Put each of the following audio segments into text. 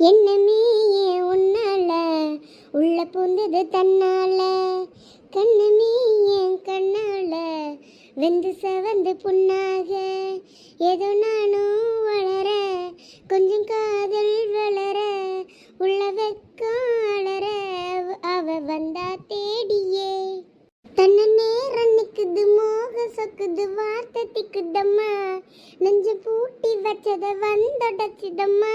என்னமே உன்னால? உள்ள பூந்தது தன்னால. கண்ணமே ஏன் கண்ணால. வெந்து சவந்து புண்ணாக. ஏதோ நானும் வளர. கொஞ்சம் காதல் வளர. உள்ள வெக்கம் வளர அவ வந்தா தேடியே. தன்ன நேரம் நிக்குது மோக சொக்குது வார்த்தை திக்குதம்மா. நெஞ்சு பூட்டி வச்சத வந்தொடச்சிதம்மா.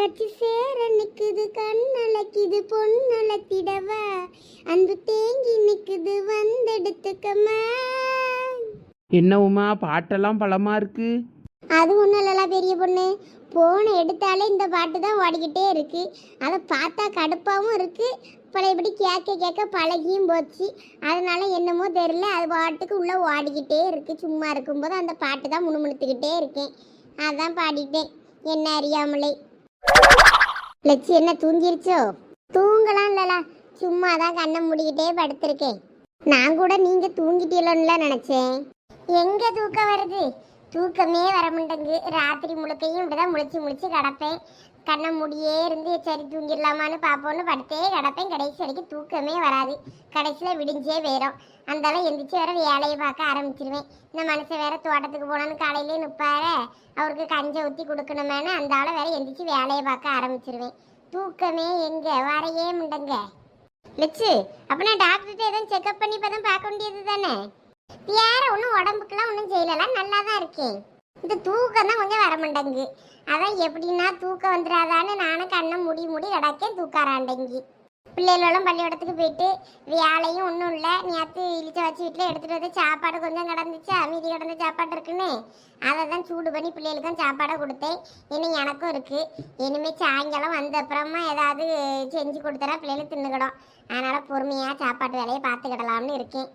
கட்சி சேர நிக்குது கண்ணழைக்குது பொண்ணழைத்திடவ அன்பு தேங்கி நிக்குது வந்தெடுத்துக்கம்மா என்ன உமா பாட்டெல்லாம் பலமா இருக்கு? அது ஒன்றும் இல்லல பெரிய பொண்ணு. போனை எடுத்தாலே இந்த பாட்டு தான் ஓடிக்கிட்டே இருக்கு. அதை பார்த்தா கடுப்பாகவும் இருக்கு. பழையபடி கேட்க கேட்க பழகியும் போச்சு. அதனால என்னமோ தெரியல அது பாட்டுக்கு உள்ளே ஓடிக்கிட்டே இருக்கு. சும்மா இருக்கும்போது அந்த பாட்டு தான் முணுமுணுத்துக்கிட்டே இருக்கேன். அதான் பாடிட்டேன். என்ன அறியாமலே. லட்சி என்ன தூங்கிருச்சோ? தூங்கலாம் இல்லல. சும்மா தான் கண்ணை மூடிக்கிட்டே படுத்திருக்கேன். நான் கூட நீங்க தூங்கிட்டீங்களோன்னு நினைச்சேன். எங்க தூக்கம் வருது? தூக்கமே வர மாட்டேங்குது. ராத்திரி முழுக்கையும் இப்படிதான் முழிச்சு முழிச்சு கிடப்பேன். கண்ணை முடியே இருந்து சரி தூங்கிடலாமான்னு பார்ப்போன்னு படுத்தே கிடப்பேன். கடைசி வரைக்கும் தூக்கமே வராது. கடைசியில் விடிஞ்சே போயிடும் அந்தாலும் எந்திரிச்சு வேற வேலையை பார்க்க ஆரம்பிச்சிருவேன். இந்த மனுஷன் வேற தோட்டத்துக்கு போனான்னு காலையிலே நிற்பாரு அவருக்கு கஞ்சை ஊற்றி கொடுக்கணுமேனு அந்த ஆளை வேற எந்திரிச்சு வேலையை பார்க்க ஆரம்பிச்சிருவேன். தூக்கமே எங்க? வரையே முண்டங்க. லட்சு நான் டாக்டர்கிட்ட எதுவும் செக்அப் பண்ணி இப்போ தான் பார்க்க வேண்டியது தானே வேற ஒன்றும் உடம்புக்குலாம் ஒன்றும் செய்யலாம் நல்லா தான் இருக்கேன். இந்த தூக்கம் தான் கொஞ்சம் வர மாட்டேங்கு அதான் எப்படின்னா தூக்கம் வந்துடாதான்னு நானும் கண்ணை முடி முடி கிடக்கேன் தூக்காராண்டேங்கி பிள்ளைகளெல்லாம் பள்ளிக்கூடத்துக்கு போயிட்டு வேலையும் ஒன்றும் இல்லை. நேற்று இழிச்ச வச்சு வீட்டில் எடுத்துகிட்டு வந்து சாப்பாடு கொஞ்சம் கிடந்துச்சா மீதி கிடந்த சாப்பாடு இருக்குன்னு. அதை தான் சூடு பண்ணி பிள்ளைகளுக்கும் சாப்பாடை கொடுத்தேன். இன்னும் எனக்கும் இருக்குது இனிமேல் சாயங்காலம் வந்த அப்புறமா ஏதாவது செஞ்சு கொடுத்தா பிள்ளைகளுக்கு தின்னுக்கிடும். அதனால் பொறுமையாக சாப்பாட்டு வேலையை பார்த்துக்கிடலாம்னு இருக்கேன்.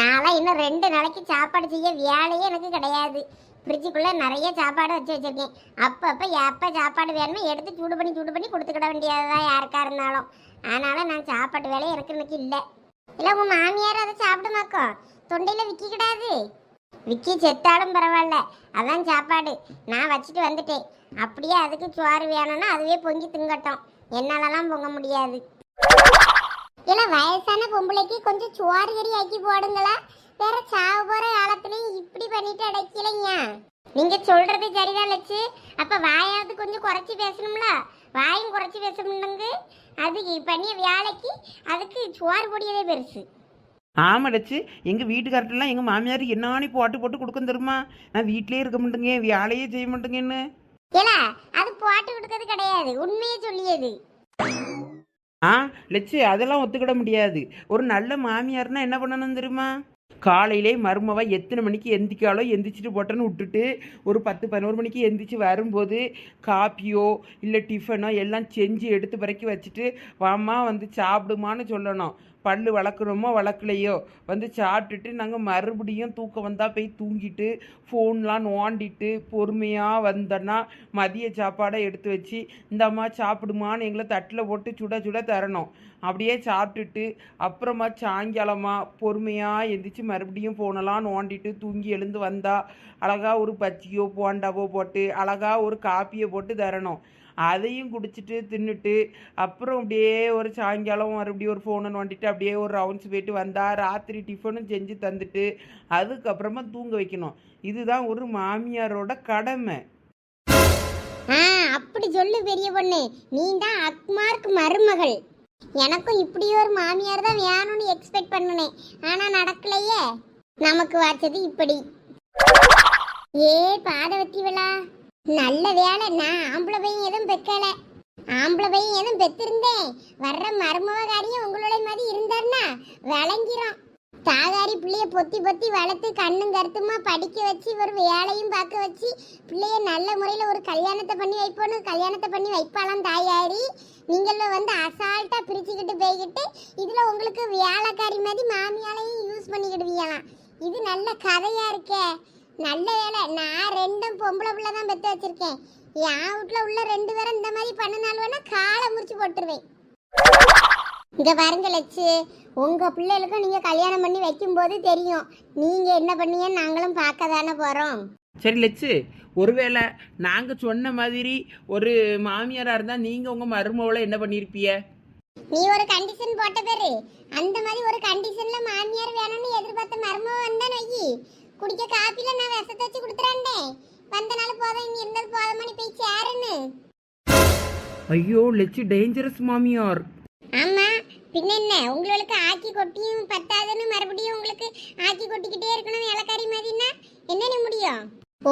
நான்லாம் இன்னும் ரெண்டு நாளைக்கு சாப்பாடு செய்ய வேலையே எனக்கு கிடையாது. ஃப்ரிட்ஜுக்குள்ளே நிறைய சாப்பாடு வச்சு வச்சுருக்கேன். அப்பப்போ எப்போ சாப்பாடு வேணுமோ எடுத்து சூடு பண்ணி சூடு பண்ணி கொடுத்துக்கிட வேண்டியதுதான் யாருக்கா இருந்தாலும். அதனால் நான் சாப்பாட்டு வேலையை எனக்கு இன்னைக்கு இல்லை. இல்லை உங்கள் மாமியார் அதை சாப்பிடுமாக்கோ? தொண்டையில் விற்கிக்கிடாது விக்கி செத்தாலும் பரவாயில்ல. அதான் சாப்பாடு. நான் வச்சுட்டு வந்துட்டேன். அப்படியே அதுக்கு சோறு வேணும்னா அதுவே பொங்கி திங்கட்டும். என்னாலலாம் பொங்க முடியாது. ஏன்னா வயசான பொம்பளைக்கு கொஞ்சம் சோறு கறி ஆக்கி போடுங்களா வேற சாவ போற காலத்துலயும் இப்படி பண்ணிட்டு அடைக்கலைங்க. நீங்க சொல்றது சரிதான் லட்சு. அப்ப வாயாவது கொஞ்சம் குறைச்சி பேசணும்ல? வாயும் குறைச்சி பேசணுங்க அது பண்ணிய வேலைக்கு அதுக்கு சோறு பொடியதே பெருசு. ஆமாடச்சு எங்கள் வீட்டுக்கார்ட்டெல்லாம் எங்கள் மாமியார் என்னானி போட்டு போட்டு கொடுக்கும் தெரியுமா? நான் வீட்டிலே இருக்க மாட்டேங்க வேலையே செய்ய மாட்டேங்கன்னு. இல்ல அது போட்டு கொடுக்கறது கிடையாது. உண்மையே சொல்லியது. ஆ லட்சு அதெல்லாம் ஒத்துக்கிட முடியாது. ஒரு நல்ல மாமியார்னா என்ன பண்ணணும் தெரியுமா? காலையிலே மருமவ எத்தனை மணிக்கு எந்திக்காலோ எந்திரிச்சிட்டு போட்டேன்னு விட்டுட்டு ஒரு பத்து பதினோரு மணிக்கு எந்திரிச்சு வரும்போது காப்பியோ இல்லை டிஃபனோ எல்லாம் செஞ்சு எடுத்து பிறக்கி வச்சுட்டு வாம்மா வந்து சாப்பிடுமான்னு சொல்லணும். பல்லு வளர்க்குறோமோ வளர்க்கலையோ? வந்து சாப்பிட்டுட்டு நாங்கள் மறுபடியும் தூக்கம் வந்தால் போய் தூங்கிட்டு ஃபோன்லாம் நோண்டிட்டு பொறுமையாக வந்தோன்னா மதிய சாப்பாடை எடுத்து வச்சு இந்தம்மா சாப்பிடுமான்னு எங்களை தட்டில் போட்டு சுட சுட தரணும். அப்படியே சாப்பிட்டுட்டு அப்புறமா சாயங்காலமா பொறுமையாக எந்திரிச்சு மறுபடியும் ஃபோனெல்லாம் நோண்டிட்டு தூங்கி எழுந்து வந்தால் அழகா ஒரு பச்சியோ போண்டாவோ போட்டு அழகா ஒரு காப்பியை போட்டு தரணும். அதையும் குடிச்சிட்டு தின்னுட்டு அப்புறம் அப்படியே ஒரு சாயங்காலம் மறுபடியும் ஒரு ஃபோனை நோண்டிட்டு அப்படியே ஒரு ரவுண்ட்ஸ் போயிட்டு வந்தால் ராத்திரி டிஃபனும் செஞ்சு தந்துட்டு அதுக்கப்புறமா தூங்க வைக்கணும். இதுதான் ஒரு மாமியாரோட கடமை. ஆ அப்படி சொல்லு பெரிய பொண்ணு. நீ தான் அக்மார்க் மருமகள். எனக்கும் இப்படி ஒரு மாமியார் தான் வேணும்னு எக்ஸ்பெக்ட் பண்ணுனேன். ஆனா நடக்கலையே. நமக்கு வாச்சது இப்படி. ஏ பாதவத்தி விழா. நல்ல வேலை நான் ஆம்பளை பையன் எதுவும் பெக்கல. ஆம்பளை பையன் எதுவும் பெத்திருந்தேன். வர்ற மருமகாரியும் உங்களோட மாதிரி இருந்தாருன்னா விளங்கிரும். தாகாரி பிள்ளைய பொத்தி பொத்தி வளர்த்து கண்ணும் கருத்துமா படிக்க வச்சு ஒரு வேலையும் பார்க்க வச்சு பிள்ளைய நல்ல முறையில் ஒரு கல்யாணத்தை பண்ணி வைப்போன்னு கல்யாணத்தை பண்ணி வைப்பாளாம் தாயாரி. நீங்களும் வந்து அசால்ட்டாக பிரிச்சுக்கிட்டு போய்கிட்டு இதில் உங்களுக்கு வேலைக்காரி மாதிரி மாமியாலையும் யூஸ் பண்ணிக்கிடுவீங்களாம். இது நல்ல கதையாக இருக்கே. நல்ல வேலை. நான் ரெண்டும் பொம்பளை பிள்ளை தான் பெற்று வச்சிருக்கேன். என் வீட்டில் உள்ள ரெண்டு பேரும் இந்த மாதிரி பண்ணினாலும் வேணா காலை முறிச்சு போட்டுருவேன். இங்க பாருங்க லட்சு உங்க பிள்ளைகளுக்கும் நீங்க கல்யாணம் பண்ணி வைக்கும்போது தெரியும். நீங்க என்ன பண்ணீங்கன்னு நாங்களும் பார்க்க தானே போறோம். சரி லட்சு ஒருவேளை நாங்கள் சொன்ன மாதிரி ஒரு மாமியாராக இருந்தால் நீங்கள் உங்கள் மருமவளை என்ன பண்ணியிருப்பிய நீ ஒரு கண்டிஷன் போட்ட பேரு. அந்த மாதிரி ஒரு கண்டிஷன்ல மாமியார் வேணும்னு எதிர்பார்த்த மர்மம் வந்தான் வையி குடிக்க காப்பில நான் விஷத்தை வச்சு கொடுத்துறேன்டே. வந்த நாள் போதும் இங்க இருந்தது நீ போய் சேருன்னு. ஐயோ லட்சு டேஞ்சரஸ் மாமியார். ஆமா பின்ன என்ன? உங்களுக்கு ஆக்கி கொட்டியும் பத்தாதுன்னு மறுபடியும் உங்களுக்கு ஆக்கி கொட்டிக்கிட்டே இருக்கணும் இலக்காரி மாதிரினா என்ன நீ முடியும்?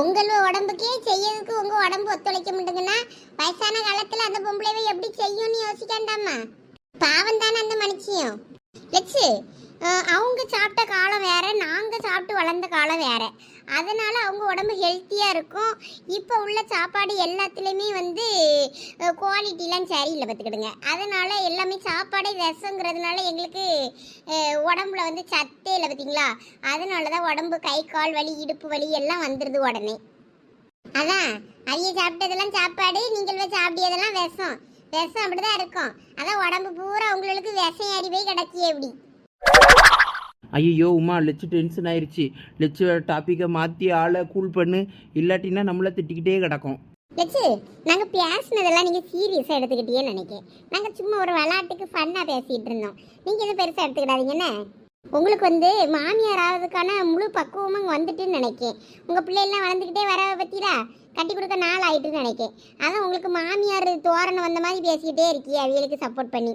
உங்கள் உடம்புக்கே செய்யறதுக்கு உங்க உடம்பு ஒத்துழைக்க மாட்டேங்குன்னா வயசான காலத்துல அந்த பொம்பளைவை எப்படி செய்யும்னு யோசிக்காண்டாமா பாவம் தானே அந்த மனுஷியும். லட்சு அவங்க சாப்பிட்ட காலம் வேறு நாங்கள் சாப்பிட்டு வளர்ந்த காலம் வேறு. அதனால் அவங்க உடம்பு ஹெல்த்தியாக இருக்கும். இப்போ உள்ள சாப்பாடு எல்லாத்துலேயுமே வந்து குவாலிட்டிலாம் சரியில்லை பார்த்துக்கிடுங்க. அதனால் எல்லாமே சாப்பாடே விஷங்கிறதுனால எங்களுக்கு உடம்புல வந்து சத்தே இல்லை பார்த்தீங்களா? அதனால தான் உடம்பு கை கால் வலி இடுப்பு வலி எல்லாம் வந்துடுது உடனே. அதான் அவிய சாப்பிட்டதெல்லாம் சாப்பாடு நீங்கள் போய் விஷம் விஷம். விஷம் அப்படிதான் இருக்கும். அதான் உடம்பு பூரா உங்களுக்கு விஷம் ஏறி போய் கிடக்கியே எப்படி ஐயோ உமா லெச்சு டென்ஷன் ஆயிருச்சு. லெச்சு டாப்பிக்கை மாற்றி ஆளை கூல் பண்ணு. இல்லாட்டினா நம்மளை திட்டிக்கிட்டே கிடக்கும். லெச்சு நாங்க பேசினதெல்லாம் நீங்க சீரியஸா எடுத்துக்கிட்டீங்கன்னு நினைக்கிறேன். நாங்க சும்மா ஒரு விளையாட்டுக்கு ஃபன்னா பேசிட்டு இருந்தோம். நீங்க எதுவும் பெருசா எடுத்துக்கிடாதீங்கன்னு உங்களுக்கு வந்து மாமியார் ஆகிறதுக்கான முழு பக்குவமும் இங்க வந்துட்டுன்னு நினைக்கேன் உங்க பிள்ளைலாம் வளர்ந்துக்கிட்டே வர பற்றிடா கட்டி கொடுக்க நாள் ஆயிட்டுன்னு நினைக்கேன் அதான் உங்களுக்கு மாமியார் தோரணம் வந்த மாதிரி பேசிக்கிட்டே இருக்கீ அவியலுக்கு சப்போர்ட் பண்ணி.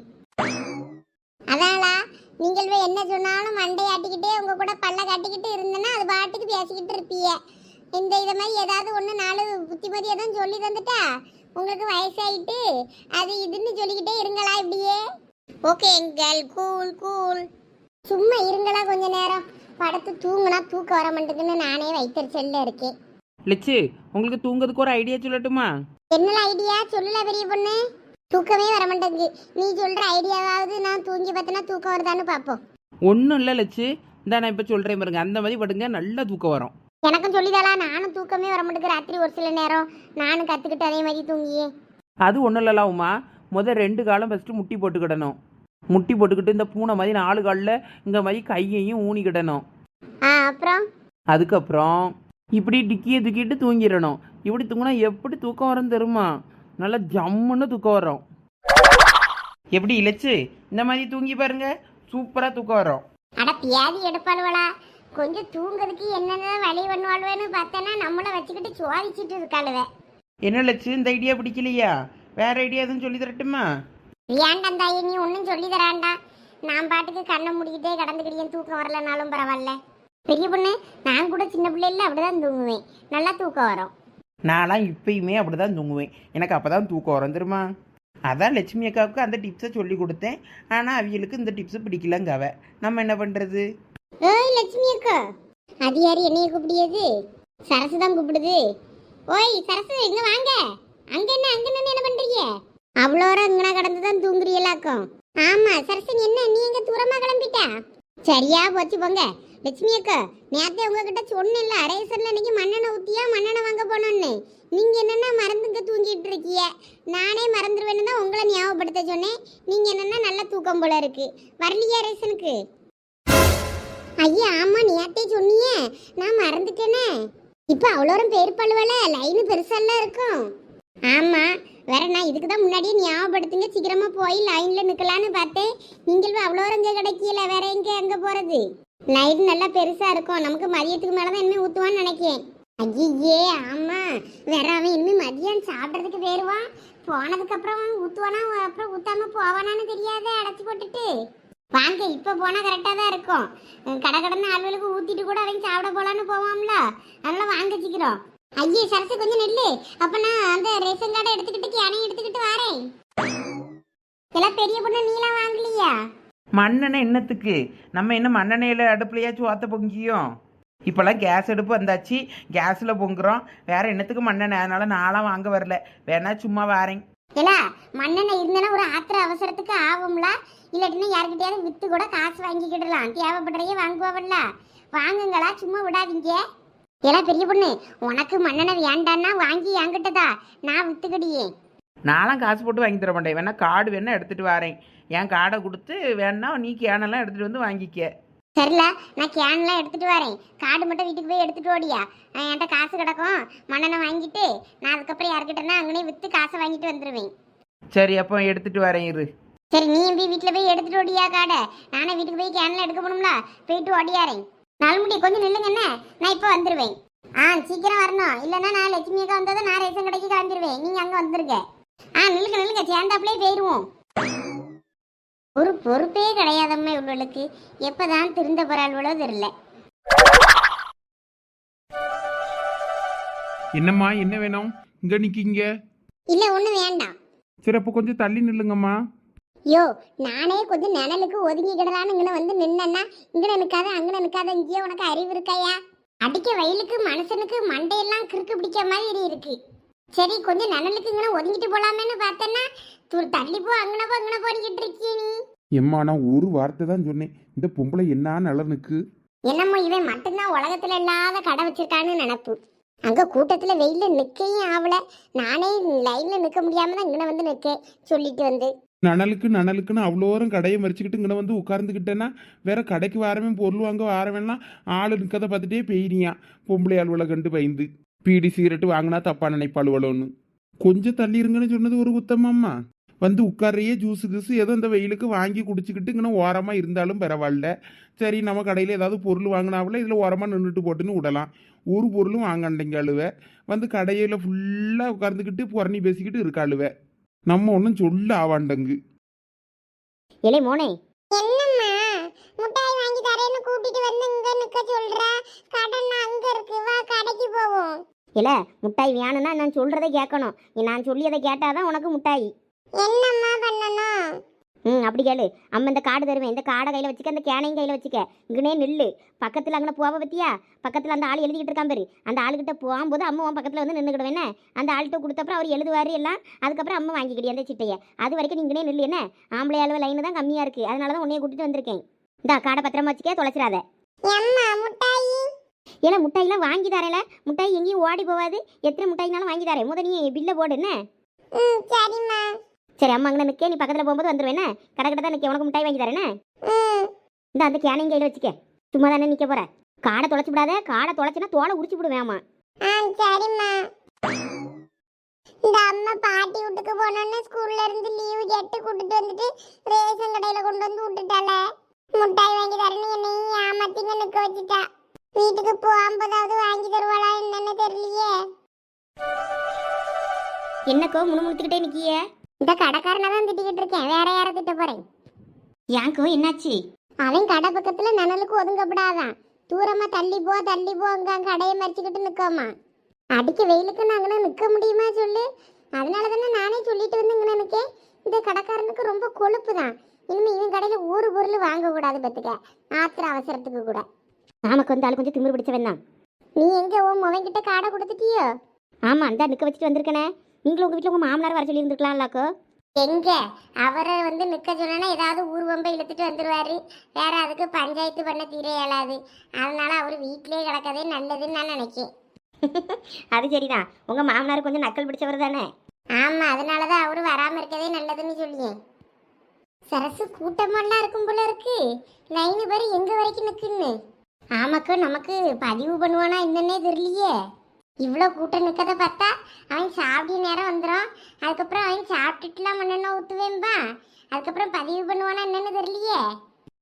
அதான்லா நீங்கள் போய் என்ன சொன்னாலும் மண்டை ஆட்டிக்கிட்டே உங்க கூட பல்ல காட்டிக்கிட்டு இருந்தேன்னா அது பாட்டுக்கு பேசிக்கிட்டு இருப்பீங்க. இந்த இதை மாதிரி ஏதாவது ஒன்று நாலு புத்திமதி எதுவும் சொல்லி தந்துட்டா உங்களுக்கு வயசாயிட்டு அது இதுன்னு சொல்லிக்கிட்டே இருங்களா இப்படியே? ஓகே எங்கள் கூல் கூல் சும்மா இருங்களா கொஞ்ச நேரம். படுத்து தூங்குனா தூக்கம் வர மாட்டேங்குன்னு நானே வைத்தறிச்சல்ல இருக்கேன். லட்சு உங்களுக்கு தூங்குறதுக்கு ஒரு ஐடியா சொல்லட்டுமா? என்னல ஐடியா சொல்லல பெரிய பொண்ணு. தூக்கமே வர மாட்டேங்குது. நீ சொல்ற ஐடியாவாவது நான் தூங்கி பார்த்தனா தூக்கம் வருதான்னு பார்ப்போம். ஒன்றும் இல்லை லட்சு. இந்த நான் இப்போ சொல்கிறேன் பாருங்க. அந்த மாதிரி படுங்க நல்லா தூக்கம் வரும். எனக்கும் சொல்லிதாளா? நானும் தூக்கமே வர மாட்டேங்குது. ராத்திரி ஒரு சில நேரம் நானும் கத்துக்கிட்டு அதே மாதிரி தூங்கியே. அது ஒன்றும் இல்லலாம் உமா முதல் ரெண்டு காலம் ஃபஸ்ட்டு முட்டி போட்டுக்கிடணும். முட்டி போட்டுக்கிட்டு இந்த பூனை மாதிரி நாலு காலில் இந்த மாதிரி கையையும் ஊனிக்கிடணும். ஆ அப்புறம்? அதுக்கப்புறம் இப்படி டிக்கியை தூக்கிட்டு தூங்கிடணும். இப்படி தூங்கினா எப்படி தூக்கம் வரும் தெரியுமா? நல்லா ஜம்முன்னு தூக்கம் வரும். எப்படி இழைச்சு இந்த மாதிரி தூங்கி பாருங்க. சூப்பராக தூக்கம் வரும். அட பியாதி எடுப்பாளுவளா. கொஞ்சம் தூங்குறதுக்கு என்னென்ன வழி பண்ணுவாளுவேன்னு பார்த்தேன்னா நம்மளை வச்சுக்கிட்டு சுவாதிச்சிட்டு இருக்காளுவ. என்ன லட்சு இந்த ஐடியா பிடிக்கலையா? வேற ஐடியா எதுவும் சொல்லி தரட்டுமா? ஏன்டா தாயி நீ ஒன்றும் சொல்லி தரான்டா நான் பாட்டுக்கு கண்ணை மூடிக்கிட்டே கடந்துக்கிட்டே தூக்கம் வரலனாலும் பரவாயில்ல. பெரிய பொண்ணு நான் கூட சின்ன பிள்ளைல அப்படிதான் தூங்குவேன். நல்லா தூக்கம் வரும். நான்லாம் இப்பயுமே அப்படி தான் தூங்குவேன். எனக்கு அப்போ தான் தூக்கம் வரும் தெரியுமா? அதான் லட்சுமி அக்காவுக்கு அந்த டிப்ஸை சொல்லி கொடுத்தேன். ஆனால் அவங்களுக்கு இந்த டிப்ஸு பிடிக்கலங்கவ நம்ம என்ன பண்ணுறது ஏய் லட்சுமி அக்கா. அது யார் என்னைய கூப்பிடியது? சரசு தான் கூப்பிடுது. ஓய் சரசு இங்க வாங்க. அங்க என்ன அங்க நின்னு என்ன பண்றீங்க? அவ்வளோ நேரம் இங்கனா கடந்து தான் தூங்குறீங்களாக்கும் ஆமா சரசு நீ என்ன நீ எங்க தூரமா கிளம்பிட்டா? சரியா போச்சு போங்க. லட்சுமி அக்கா நேத்தே உங்ககிட்ட சொன்னேன்ல ரேசன்ல இன்னைக்கு மண்ணெண்ணை ஊத்தியா மண்ணெண்ணை வாங்க போனோன்னு. நீங்க என்னன்னா மறந்துங்க தூங்கிட்டு இருக்கீங்க நானே மறந்துடுவேன்னு தான் உங்களை ஞாபகப்படுத்த சொன்னேன். நீங்க என்னன்னா நல்ல தூக்கம் போல இருக்கு. வரலையா ரேசனுக்கு ஐயா ஆமா நேத்தே சொன்னியே. நான் மறந்துட்டேனே. இப்போ அவ்வளோரம் பேர் பழுவல லைனு பெருசாலாம் இருக்கும். ஆமா வேற நான் இதுக்கு தான் முன்னாடியே ஞாபகப்படுத்துங்க. சீக்கிரமா போய் லைன்ல நிற்கலான்னு பார்த்தேன். நீங்கள் அவ்வளோ இங்கே கிடைக்கல வேற எங்க எங்கே போறது? லைன் நல்லா பெருசா இருக்கும். நமக்கு மதியத்துக்கு மேலதான் இனிமே ஊத்துவான்னு நினைக்கிறேன் ஐயே ஆமா. வேற அவன் இனிமே மதியம் சாப்பிட்றதுக்கு போயிருவான். போனதுக்கு அப்புறம் ஊத்துவானா அப்புறம் ஊத்தாம போவானான்னு தெரியாதே அடைச்சி போட்டுட்டு. வாங்க இப்ப போனா கரெக்டா தான் இருக்கும். கடை கடன்னு ஆளுகளுக்கு ஊத்திட்டு கூட அவங்க சாப்பிட போலான்னு போவாம்ல அதனால வாங்க சீக்கிரம். ஐயே சரசு கொஞ்சம் நெல்லு. அப்ப நான் அந்த ரேஷன் கார்டை எடுத்துக்கிட்டு கேனையும் எடுத்துக்கிட்டு வரேன். இதெல்லாம் பெரிய பொண்ணு நீலாம் வாங்கலையா? மண்ணெண்ணெய் என்னத்துக்கு? நம்ம என்ன மண்ணெண்ணெயில் அடுப்புலையாச்சும் ஓத்த பொங்கியும் இப்போல்லாம் கேஸ் அடுப்பு வந்தாச்சு. கேஸில் பொங்குறோம். வேற என்னத்துக்கு மண்ணெண்ணெய்? அதனால நான்லாம் வாங்க வரல. வேணா சும்மா வாரேன். இல்ல மண்ணெண்ணெய் இருந்தனா ஒரு ஆத்திர அவசரத்துக்கு ஆகும்ல. இல்லாட்டினா யாருக்கிட்டயாவது வித்து கூட காசு வாங்கிக்கிடலாம். தேவைப்படுறையே வாங்குவாவல்ல. வாங்குங்களா? சும்மா விடாதீங்க. ஏன்னா பெரிய பொண்ணு உனக்கு மண்ணெண்ணெய் வேண்டான்னா வாங்கி என்கிட்டதா? நான் வித்துக்கிடியே. நான்லாம் காசு போட்டு வாங்கி தர மாட்டேன். வேணா கார்டு வேணா எடுத்துகிட்டு வரேன். என் கார்டை கொடுத்து வேணா நீ கேனெல்லாம் எடுத்துகிட்டு வந்து வாங்கிக்க. சரில நான் கேன்லாம் எடுத்துட்டு வரேன். கார்டு மட்டும் வீட்டுக்கு போய் எடுத்துட்டு ஓடியா என்கிட்ட காசு கிடக்கும். மண்ணெண்ணெய் வாங்கிட்டு நான் அதுக்கப்புறம் யார்கிட்டனா அங்கனே விற்று காசை வாங்கிட்டு வந்துடுவேன் சரி அப்போ எடுத்துட்டு வரேன் இரு. சரி நீ போய் வீட்டில் போய் எடுத்துட்டு ஓடியா காடை நானே வீட்டுக்கு போய் கேன்லாம் எடுக்க போகணும்ல? போயிட்டு ஓடியாரேன் நாலுமுடி கொஞ்சம் நில்லுங்க என்ன? நான் இப்போ வந்துடுவேன் ஆ சீக்கிரம் வரணும். இல்லைன்னா நான் லட்சுமி அக்கா வந்ததும் நான் ரேஷன் கடைக்கு கிளம்பிடுவேன் நீங்கள் அங்கே வந்துருங்க. ஆ நில்லுங்க நில்லுங்க சேர்ந்தாப்புலேயே போயிடுவோம் ஒரு பொறுப்பே கிடையாதம்மா இவளுக்கு. எப்பதான் திருந்த போறாள்வளோ தெரியல. என்னம்மா என்ன வேணும்? இங்க நிக்கீங்க. இல்ல ஒண்ணு வேண்டாம். சரி அப்போ கொஞ்சம் தள்ளி நில்லுங்கம்மா. யோ நானே கொஞ்சம் நிழலுக்கு ஒதுங்கி கிடலான்னு இங்கே வந்து நின்னா இங்கே நிற்காத அங்கே நிற்காத இங்கேயே உனக்கு அறிவு இருக்காயா? அடிக்க வயலுக்கு மனுஷனுக்கு மண்டையெல்லாம் கிறுக்கு பிடிக்க மாதிரி இருக்கு. சரி கொஞ்சம் நிழலுக்கு இங்கே ஒதுங்கிட்டு போலாமேன்னு பார்த்தேன்னா தூ- தள்ளி போ அங்கன போ அங்கன போனிக்கிட்டு இருக்கிய நீ. எம்மா நான் ஒரு வார்த்தை தான் சொன்னேன். இந்த பொம்பளை என்ன நலனுக்கு என்னமோ இவன் மட்டும்தான் உலகத்துல இல்லாத கடை வச்சிருக்கான்னு நினப்பு. அங்க கூட்டத்துல வெயில்ல நிக்கையும் ஆவல. நானே லைன்ல நிக்க முடியாம தான் இங்கே வந்து நிக்க சொல்லிட்டு வந்து. நனலுக்கு நனலுக்குன்னு அவ்வளோரும் கடையை மறிச்சுக்கிட்டு இங்கே வந்து உட்கார்ந்துக்கிட்டேன்னா வேற கடைக்கு வாரவன் பொருள் வாங்க வாரவன்லாம் ஆள் நிற்கதை பார்த்துட்டே பெய்யிறியான் பொம்பளை ஆளுவலை கண்டு பயந்து. பீடி சிகரெட்டு வாங்கினா தப்பா நினைப்பாளுவளோன்னு கொஞ்சம் தள்ளி இருங்கன்னு சொன்னது ஒரு உத்தமம்மா வந்து உட்காரையே ஜூஸ் கீஸு ஏதோ இந்த வெயிலுக்கு வாங்கி குடிச்சிக்கிட்டு இங்கே ஓரமாக இருந்தாலும் பரவாயில்ல. சரி நம்ம கடையில் ஏதாவது பொருள் வாங்கினாவில் இதில் ஓரமாக நின்றுட்டு போட்டுன்னு விடலாம். ஒரு பொருளும் வாங்கண்டீங்க அழுவ. வந்து கடையில் ஃபுல்லாக உட்கார்ந்துக்கிட்டு புறணி பேசிக்கிட்டு இருக்காளுவ நம்ம ஒன்றும் சொல்ல ஆவாண்டங்கு. இலை மோனே. என்னம்மா? முட்டாய் வாங்கி தரேன்னு கூட்டிட்டு வந்து இங்க நிக்க சொல்ற? கடன் அங்க இருக்கு. இல்ல முட்டாய் வேணும்னா நான் சொல்றதை கேட்கணும். நான் சொல்லியதை கேட்டாதான் உனக்கு முட்டாய். என்னம்மா பண்ணணும்? ம் அப்படி கேளு. அம்மா இந்த காடு தருவேன். இந்த காடை கையில் வச்சுக்க அந்த கேனையும் கையில் வச்சுக்க. இங்கனே நில்லு. பக்கத்தில் அங்கே போவ பத்தியா? பக்கத்தில் அந்த ஆள் எழுதிக்கிட்டு இருக்கான் பாரு. அந்த ஆளுகிட்ட போகும்போது அம்மா உன் பக்கத்தில் வந்து நின்றுக்கிடுவேன் அந்த ஆள்கிட்ட கொடுத்தப்பறம் அவர் எழுதுவார் எல்லாம். அதுக்கப்புறம் அம்மா வாங்கிக்கிடி அந்த சிட்டையை. அது வரைக்கும் நீங்களே நில்லு என்ன? ஆம்பளை அளவு லைன் தான் கம்மியாக இருக்குது அதனால தான் உன்னைய கூட்டிட்டு வந்திருக்கேன். இந்தா காடை பத்திரமா வச்சுக்க தொலைச்சிடாத. ஏன்னா முட்டாயெல்லாம் வாங்கி தரல. முட்டாய் எங்கேயும் ஓடி போகாது எத்தனை முட்டாய்னாலும் வாங்கி தரேன். முத நீ பில்லை போடு என்ன? சரிம்மா. சரி அம்மா அங்கே நிற்க நீ பக்கத்தில் போகும்போது வந்துருவேனே கடை கடை தான் நிற்க உனக்கு முட்டாய் வாங்கி தரேனே இந்த அந்த கேனையும் கையில் வச்சுக்க. சும்மா தானே நிற்க போற. காடை தொலைச்சு விடாத. காடை தொலைச்சுனா தோலை உரிச்சு விடுவேம்மா சரிம்மா. இந்த அம்மா பாட்டி வீட்டுக்கு போனோன்னு ஸ்கூல்ல இருந்து லீவு கேட்டு கூட்டிட்டு வந்துட்டு ரேஷன் கடையில கொண்டு வந்து விட்டுட்டால முட்டாய் வாங்கி தரேன்னு என்னையும் ஏமாத்திங்க நிக்க வச்சுட்டா. வீட்டுக்கு போகும்போதாவது வாங்கி தருவாளா என்னன்னு தெரியலையே. என்னக்கோ முணுமுணுத்துக்கிட்டே நிக்கிய? இந்த கடைக்காரனை தான் திட்டிக்கிட்டு இருக்கேன். வேற யாரை திட்ட போறேன்? ஏன்க்கோ என்னாச்சு? அவன் கடை பக்கத்துல நனலுக்கு ஒதுங்கப்படாதான். தூரமா தள்ளி போ தள்ளி போ அங்க கடையை மறிச்சுக்கிட்டு நிக்கோமா. அடிக்க வெயிலுக்கு நாங்களாம் நிற்க முடியுமா சொல்லு? அதனால தானே நானே சொல்லிட்டு வந்து இங்கே நினைக்கேன் இந்த கடைக்காரனுக்கு ரொம்ப கொழுப்பு தான் இனிமே இவன் கடையில் ஒரு பொருள் வாங்கக்கூடாது பத்துக்க. ஆத்திர அவசரத்துக்கு கூட. நமக்கு வந்து ஆள் கொஞ்சம் திமிரு பிடிச்சவன் தான். நீ எங்கே உன் முவங்கிட்ட காடை கொடுத்துட்டியோ? ஆமாம் அந்த நிற்க வச்சுட்டு வந்திருக்கனே. நீங்களும் உங்கள் வீட்டில் உங்கள் மாமனார் வர சொல்லியிருந்துருக்கலாம்லாக்கோ எங்க? அவரை வந்து நிற்க சொன்னா ஏதாவது ஊர்வம்பை இழுத்துட்டு வந்துடுவாரு வேற அதுக்கு பஞ்சாயத்து பண்ண தீர இயலாது. அதனால அவர் வீட்டிலே கிடக்கதே நல்லதுன்னு நான் நினைக்கேன். அது சரிதான். உங்க மாமனார் கொஞ்சம் நக்கல் பிடிச்சவர் தானே. ஆமா அதனாலதான் அவரு வராம இருக்கதே நல்லதுன்னு சொல்லியேன் சரசு கூட்டமெல்லாம் இருக்கும் போல இருக்கு. லைனு பேர் எங்க வரைக்கும் நிக்குன்னு. ஆமாக்கு நமக்கு பதிவு பண்ணுவானா என்னன்னே தெரியலையே. இவ்வளோ கூட்டம் நிற்கத பார்த்தா அவன் சாப்பிட நேரம் வந்துடும் அதுக்கப்புறம் அவன் சாப்பிட்டுட்டுலாம் மண்ணெண்ணெய் ஊற்றுவேன்பா அதுக்கப்புறம் பதிவு பண்ணுவானா என்னன்னு தெரியலையே.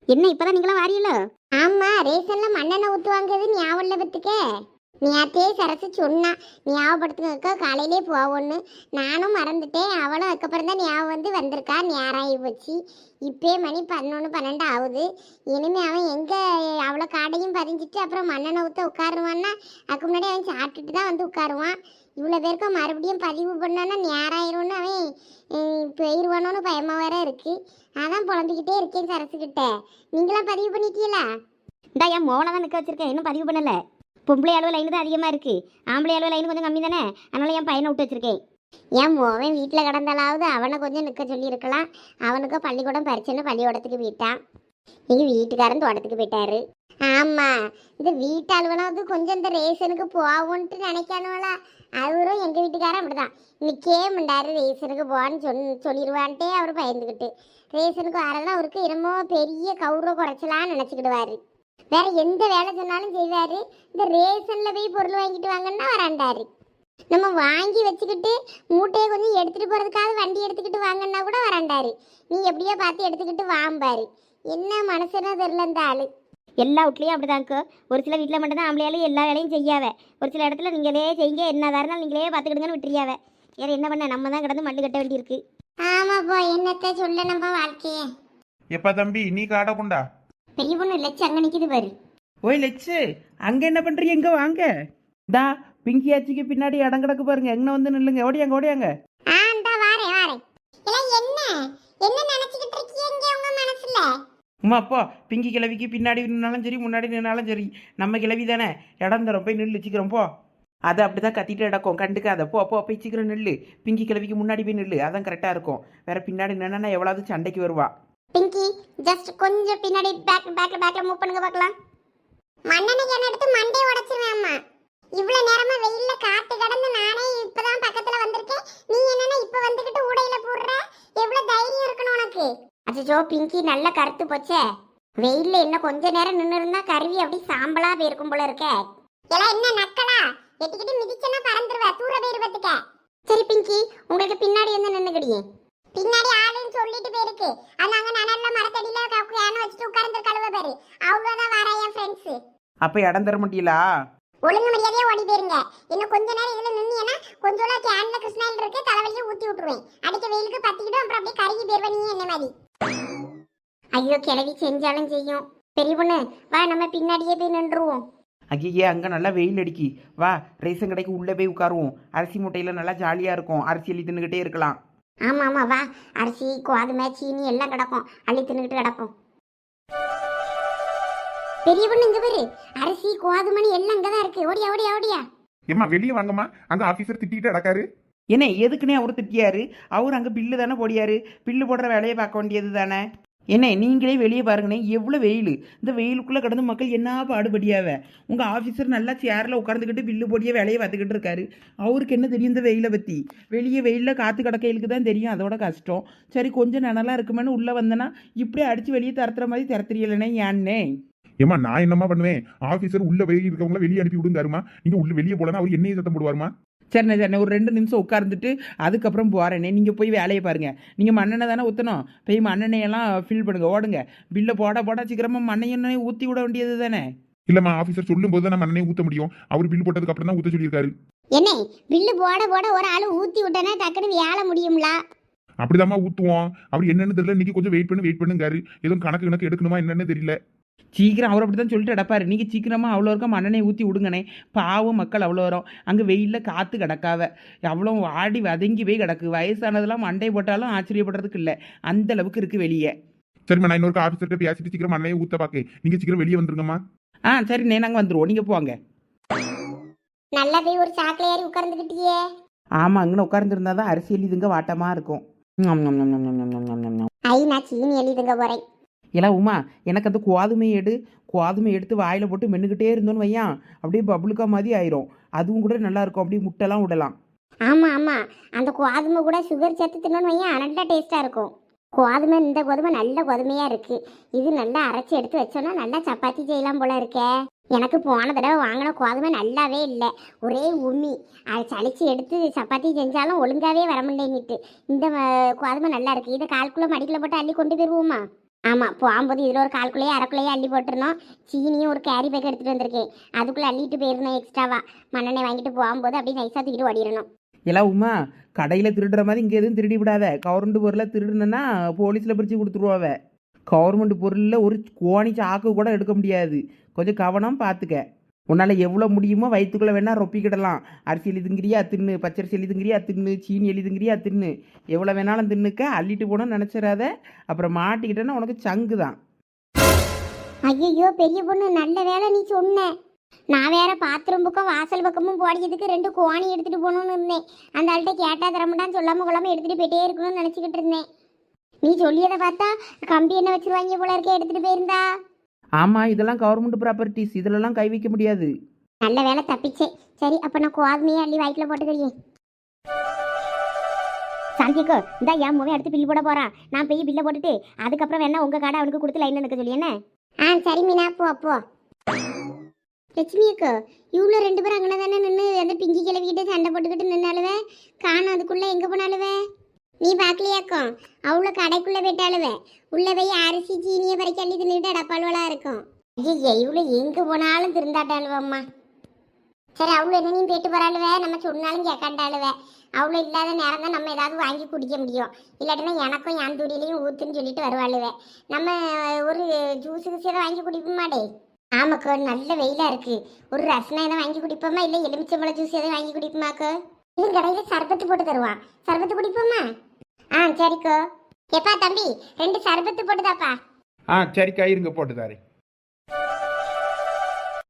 என்ன இப்பதான் நீங்களாம் வாரியலோ ஆமா ரேஷன்ல மண்ணெண்ணெய் ஊற்றுவாங்கிறது ஞாபகம் இல்லை பத்துக்க. நேத்தே சரசு சொன்னா ஞாபகப்படுத்துங்க காலையிலே போவோன்னு நானும் மறந்துட்டேன். அவளும் அதுக்கப்புறம் தான் ஞாபகம் வந்து வந்திருக்கா நேரம் போச்சு. இப்பே மணி பதினொன்று பன்னெண்டு ஆகுது. இனிமே அவன் எங்கே அவ்வளோ காடையும் பதிஞ்சிட்டு அப்புறம் மண்ணெண்ணை ஊற்ற உட்காருவான்னா அதுக்கு முன்னாடி அவன் சாப்பிட்டுட்டு தான் வந்து உட்காருவான். இவ்வளோ பேருக்கும் மறுபடியும் பதிவு பண்ணோன்னா நேரம் அவன் போயிடுவானோன்னு பயமாக வேற இருக்குது அதான் புலம்பிக்கிட்டே இருக்கேன் சரசுக்கிட்ட நீங்களாம் பதிவு பண்ணிட்டீங்களா? இந்தா என் மோளை தான் நிற்க வச்சுருக்கேன். இன்னும் பதிவு பண்ணலை. பொம்பளை அளவு லைன் தான் அதிகமாக இருக்குது ஆம்பளை அளவு லைன் கொஞ்சம் கம்மி தானே? அதனால் என் பையனை விட்டு வச்சுருக்கேன். என் மோவன் வீட்டில் கிடந்தாலாவது அவனை கொஞ்சம் நிற்க சொல்லியிருக்கலாம். அவனுக்கு பள்ளிக்கூடம் பறிச்சுன்னு பள்ளிக்கூடத்துக்கு போயிட்டான். எங்கள் வீட்டுக்காரன் தோட்டத்துக்கு போயிட்டாரு. ஆமாம் இந்த வீட்டு வீட்டாளுவனாவது கொஞ்சம் இந்த ரேஷனுக்கு போவோன்ட்டு நினைக்கானுவலா அவரும் எங்கள் வீட்டுக்காரன் அப்படிதான். நிற்கே முண்டாரு ரேஷனுக்கு போவான்னு சொல் சொல்லிடுவான்ட்டே அவர் பயந்துக்கிட்டு ரேஷனுக்கு வரலாம் அவருக்கு என்னமோ பெரிய கௌரவ குறைச்சலான்னு நினச்சிக்கிடுவாரு. வேற எந்த வேலை சொன்னாலும் செய்வாரு. இந்த ரேஷன்ல போய் பொருள் வாங்கிட்டு வாங்கன்னா வராண்டாரு. நம்ம வாங்கி வச்சுக்கிட்டு மூட்டையை கொஞ்சம் எடுத்துட்டு போறதுக்காக வண்டி எடுத்துக்கிட்டு வாங்கன்னா கூட வராண்டாரு. நீ எப்படியோ பார்த்து எடுத்துக்கிட்டு வாம்பாரு. என்ன மனசுனா தெரியல இந்த ஆளு. எல்லா வீட்லேயும் அப்படிதான்க்கோ ஒரு சில வீட்டில் மட்டும்தான் ஆம்பளையாலும் எல்லா வேலையும் செய்யாவ. ஒரு சில இடத்துல நீங்களே செய்யுங்க என்னதாக இருந்தாலும் நீங்களே பார்த்துக்கிடுங்கன்னு விட்டுறியாவ. வேற என்ன பண்ண? நம்ம தான் கிடந்து மல்லு கட்ட வேண்டியிருக்கு. ஆமாப்பா என்னத்த சொல்ல நம்ம வாழ்க்கைய. எப்பா தம்பி நீ காடை கொண்டா? பெரிய பொண்ணு லட்சம் அங்க நிக்குது பாரு. ஓய் லெச்சு அங்கே என்ன பண்ணுறீங்க எங்கே வாங்க. தா பிங்கி ஆச்சிக்கு பின்னாடி இடம் கிடக்கு பாருங்க. எங்கே வந்து நில்லுங்க? ஓடியாங்க ஓடியாங்க. ஆ இந்த வாரேன் வாரேன். எல்லாம் என்ன? என்ன நினைச்சுக்கிட்டு இருக்கீங்க உங்க மனசுல? உமா அப்போ பிங்கி கிழவிக்கு பின்னாடி நின்னாலும் சரி முன்னாடி நின்னாலும் சரி. நம்ம கிழவி தானே. இடம் தரோம் போய் நில்லு சீக்கிரம் போ. அதை அப்படி தான் கத்திட்டு இடக்கும் கண்டுக்காத. போ போ போய் சீக்கிரம் நில்லு. பிங்கி கிழவிக்கு முன்னாடி போய் நில்லு. அதான் கரெக்டாக இருக்கும். வேற பின்னாடி நின்னா எவ்வளவு சண்டைக்கு வருவா. பிங்கி ஜஸ்ட் கொஞ்சம் பின்னாடி பேக் பேக் பேக்ல மூவ் பண்ணுங்க பார்க்கலாம். மண்ணெண்ணெய் என்ன எடுத்து மண்டையை உடைச்சிருவேன் அம்மா. இவ்வளவு நேரமா வெயில்ல காத்து கடந்து நானே இப்பதான் பக்கத்துல வந்திருக்கேன். நீ என்னன்னா இப்ப வந்துகிட்டு ஊடையில போடுற? எவ்வளவு தைரியம் இருக்கணும் உனக்கு? அச்சோ பிங்கி நல்ல கருத்து போச்சே. வெயில்ல இன்னும் கொஞ்ச நேரம் நின்னு இருந்தா கருவி அப்படி சாம்பலா போயிருக்கும் போல இருக்க. எல்லாம் என்ன நக்கலா? எட்டிக்கிட்டு மிதிச்சனா பறந்துருவ தூர போயிருவதுக்க சரி பிங்கி உங்களுக்கு பின்னாடி வந்து நின்னுக்கிடியே. பின்னாடி ஆளுன்னு சொல்லிட்டு போயிருக்கு. அது அங்க நனல்ல மரத்தடியில கேன வச்சுட்டு உட்கார்ந்து கழுவ பாரு. அவ்வளவுதான் வர என் ஃப்ரெண்ட்ஸ் அப்போ இடம் தர மாட்டீங்களா? ஒழுங்கு மரியாதையா ஓடி போயிருங்க. இன்னும் கொஞ்ச நேரம் இதுல நின்னீங்கன்னா கொஞ்சோட கேன்ல கிருஷ்ணாயில் இருக்கு தலைவலியும் ஊத்தி விட்டுருவேன். அடிக்க வெயிலுக்கு பத்திக்கிட்டு அப்புறம் அப்படியே கருகி போயிருவேன் நீ என்ன மாதிரி? ஐயோ கிளவி செஞ்சாலும் செய்யும். பெரிய பொண்ணு வா நம்ம பின்னாடியே போய் நின்றுவோம். ஐயே அங்கே நல்லா வெயில் அடிக்கி. வா ரேஷன் கடைக்கு உள்ளே போய் உட்காருவோம். அரிசி மூட்டையில் நல்லா ஜாலியாக இருக்கும். அரிசி தின்னுக்கிட்டே இருக்கலாம். ஆமா ஆமா வா. அரிசி கோதுமை சீனி எல்லாம் கிடக்கும். அள்ளி தின்னுக்கிட்டு கிடப்போம். பெரிய பொண்ணு இங்க பாரு. அரிசி கோதுமணி எல்லாம் இங்கதான் இருக்கு. ஓடியா ஓடியா ஓடியா. ஏம்மா வெளியே வாங்கம்மா. அங்க ஆபீசர் திட்டிட்டு அடக்காரு என்ன எதுக்குன்னே அவர் திட்டியாரு. அவர் அங்கே பில்லு தானே போடியாரு. பில்லு போடுற வேலையை பார்க்க வேண்டியது தானே என்ன நீங்களே வெளியே பாருங்கண்ணே எவ்வளோ வெயில். இந்த வெயிலுக்குள்ளே கடந்து மக்கள் என்ன பாடுபடியாவ? உங்கள் ஆஃபீஸர் நல்லா சேரில் உட்காந்துக்கிட்டு பில்லு போடிய வேலையை பார்த்துக்கிட்டு இருக்காரு. அவருக்கு என்ன தெரியும் இந்த வெயிலை பற்றி வெளியே வெயிலில் காற்று கடக்கையிலுக்கு தான் தெரியும் அதோட கஷ்டம். சரி கொஞ்சம் நனலாக இருக்குமேனு உள்ளே வந்தேன்னா இப்படியே அடித்து வெளியே திறத்துற மாதிரி திறத்துறீங்களே ஏன்னே ஏம்மா நான் என்னம்மா பண்ணுவேன்? ஆஃபீஸர் உள்ள வெளியே இருக்கவங்கள வெளியே அனுப்பி விடுங்காருமா நீங்கள் உள்ள வெளியே போலனா அவர் என்னையே சத்தம் போடுவாருமா சரிண்ணே சரிண்ணே ஒரு ரெண்டு நிமிஷம் உட்கார்ந்துட்டு அதுக்கப்புறம் போகிறேனே நீங்கள் போய் வேலையை பாருங்கள் நீங்கள் மண்ணெண்ணெய் தானே ஊற்றணும் போய் மண்ணெண்ணெயெல்லாம் ஃபில் பண்ணுங்க ஓடுங்க. பில்லை போட போட சீக்கிரமாக மண்ணெண்ணெய் ஊற்றி விட வேண்டியது தானே? இல்லம்மா ஆபீசர் சொல்லும் போது தான் நம்ம ஊத்த முடியும். அவர் பில் போட்டதுக்கு அப்புறம் தான் ஊத்த சொல்லியிருக்காரு. என்ன பில்லு போட போட ஒரு ஆளு ஊத்தி விட்டனா டக்குன்னு வேலை முடியும்ல? அப்படிதாம்மா ஊத்துவோம். அவர் என்னன்னு தெரியல. இன்னைக்கு கொஞ்சம் வெயிட் பண்ணி வெயிட் பண்ணுங்காரு. எதுவும் கணக்கு கணக்கு எடுக்கணுமா என்னன்னு தெரியல. சீக்கிரம் அவர் அப்படி தான் சொல்லிட்டு கிடப்பாரு. நீங்கள் சீக்கிரமாக அவ்வளோ இருக்க மண்ணனை ஊற்றி விடுங்கண்ணே. பாவம் மக்கள் அவ்வளோ வரும். அங்கே வெயிலில் காற்று கிடக்காவ. அவ்வளோ வாடி வதங்கி போய் கிடக்கு. வயசானதெல்லாம் மண்டை போட்டாலும் ஆச்சரியப்படுறதுக்கு இல்லை. அந்த அளவுக்கு இருக்கு வெளியே. சரிம்மா நான் இன்னொரு ஆஃபீஸர்கிட்ட பேசிட்டு சீக்கிரம் மண்ணை ஊற்ற பார்க்க நீங்கள் சீக்கிரம் வெளியே வந்துருங்கம்மா. ஆ சரிண்ணே. நாங்கள் வந்துடுவோம் நீங்கள் போங்க. நல்லா போய் ஒரு சாக்கில் ஏறி உட்கார்ந்துக்கிட்டியே ஆமாம் அங்கே உட்கார்ந்துருந்தா தான் அரிசி எழுதுங்க வாட்டமாக இருக்கும். ஐ நான் சீனி எழுதுங்க போகிறேன் இல்லை உமா எனக்கு அந்த கோதுமை எடு. கோதுமை எடுத்து வாயில் போட்டு மென்னுக்கிட்டே இருந்தோன்னு வையான். அப்படியே பபுளுக்கா மாதிரி ஆயிரும். அதுவும் கூட நல்லா இருக்கும். அப்படியே முட்டைலாம் விடலாம். ஆமா ஆமா. அந்த கோதுமை கூட சுகர் சேர்த்து தின்னோன்னு வையன். நல்லா டேஸ்டா இருக்கும். கோதுமை இந்த கோதுமை நல்ல கோதுமையா இருக்கு. இது நல்லா அரைச்சி எடுத்து வச்சோன்னா நல்லா சப்பாத்தி செய்யலாம் போல இருக்கே. எனக்கு போன தடவை வாங்கின கோதுமை நல்லாவே இல்லை. ஒரே உமி. அதை சளிச்சு எடுத்து சப்பாத்தி செஞ்சாலும் ஒழுங்காவே வர முடியேங்கிட்டு இந்த கோதுமை நல்லா இருக்கு. இதை கால் மடிக்கல மடிக்கில் போட்டு அள்ளி கொண்டு போயிருவோமா? ஆமாம் போகும்போது இதில் ஒரு கால்குள்ளேயே அரைக்குள்ளேயே அள்ளி போட்டுருந்தோம் சீனியும் ஒரு கேரி பேக் எடுத்துகிட்டு வந்திருக்கேன் அதுக்குள்ளே அள்ளிட்டு போயிருந்தோம் எக்ஸ்ட்ராவா மண்ணெண்ணெய் வாங்கிட்டு போகும்போது அப்படியே நைஸாக தூக்கிட்டு ஓடிடணும். எல்லாம் உமா கடையில் திருடுற மாதிரி இங்கே எதுவும் திருடி விடாத. கவர்மெண்ட் பொருளை திருடுனா போலீஸில் பிரித்து கொடுத்துருவாவ. கவர்மெண்ட் பொருளில் ஒரு கோணி சாக்கு கூட எடுக்க முடியாது. கொஞ்சம் கவனம் பார்த்துக்க உன்னால் எவ்வளோ முடியுமோ வயிற்றுக்குள்ளே வேணால் ரொப்பிக்கிடலாம். அரிசி எழுதுங்கிறியா தின்னு. பச்சரிசி எழுதுங்கிறியா தின்னு. சீனி எழுதுங்கிறியா தின்னு. எவ்வளோ வேணாலும் தின்னுக்க அள்ளிட்டு போகணும்னு நினச்சிடாத. அப்புறம் மாட்டிக்கிட்டேன்னா உனக்கு சங்கு தான். ஐயோ பெரிய பொண்ணு நல்ல வேலை நீ சொன்ன. நான் வேற பாத்ரூம் பக்கம் வாசல் பக்கமும் போடிக்கிறதுக்கு ரெண்டு கோணி எடுத்துட்டு போகணும்னு இருந்தேன். அந்த ஆள்கிட்ட கேட்டா தரமாட்டான்னு சொல்லாம கொள்ளாம எடுத்துட்டு போயிட்டே இருக்கணும்னு நினச்சிக்கிட்டு இருந்தேன். நீ சொல்லியதை பார்த்தா கம்பி என்ன வச்சிருவாங்க போல இருக்க எடுத்துட்டு போயிருந்தா. ஆமாம் இதெல்லாம் கவர்மெண்ட் ப்ராப்பர்ட்டிஸ் இதிலெல்லாம் கை வைக்க முடியாது. நல்ல வேலை தப்பிச்சே. சரி அப்ப நான் கோதுமையை அள்ளி வயிற்றுல போட்டுக்கிறேன். சாந்திக்கோ இந்த என் மூவே எடுத்து பில் போட போறான் நான் போய் பில்லை போட்டுட்டு அதுக்கப்புறம் வேணா உங்க காடை அவனுக்கு கொடுத்து லைன்ல நிற்க சொல்லி என்ன? ஆ சரி மீனா போ போ. லட்சுமி அக்கா இவ்வளோ ரெண்டு பேரும் அங்கே தானே நின்று அந்த பிங்கி கிளவிக்கிட்டு சண்டை போட்டுக்கிட்டு நின்னாலுவே? காணும் அதுக்குள்ளே எங்கே போனாலுவே? நீ பார்க்கலையாக்கோ அவ்வளோ கடைக்குள்ளே போயிட்டாலுவே உள்ளே போய் அரிசி சீனியை பறிக்க அள்ளி தின்னுட்டு அடப்பாளுவலாக இருக்கும். ஐயா இவ்வளோ எங்கே போனாலும் திருந்தாட்டாளுவம்மா சரி அவ்வளோ என்னையும் நீ போயிட்டு போறாளுவே நம்ம சொன்னாலும் கேட்காண்டாளுவே அவ்வளோ இல்லாத நேரம் தான் நம்ம ஏதாவது வாங்கி குடிக்க முடியும். இல்லாட்டினா எனக்கும் என் துடியிலையும் ஊத்துன்னு சொல்லிட்டு வருவாளுவே நம்ம ஒரு ஜூஸு கீஸ் வாங்கி குடிப்போமாடே ஆமாக்கோ நல்ல வெயிலாக இருக்குது ஒரு ரசனை எதாவது வாங்கி குடிப்போமா? இல்லை எலுமிச்சம்பழ ஜூஸ் எதாவது வாங்கி குடிப்போமாக்கோ இது கடையில் சர்பத்து போட்டு தருவான் சர்பத்து குடிப்போமா? ஆ சரிக்கோ. எப்பா தம்பி ரெண்டு சர்பத்து போட்டுதாப்பா. ஆ சரிக்கா இருங்க போட்டு தாரேன்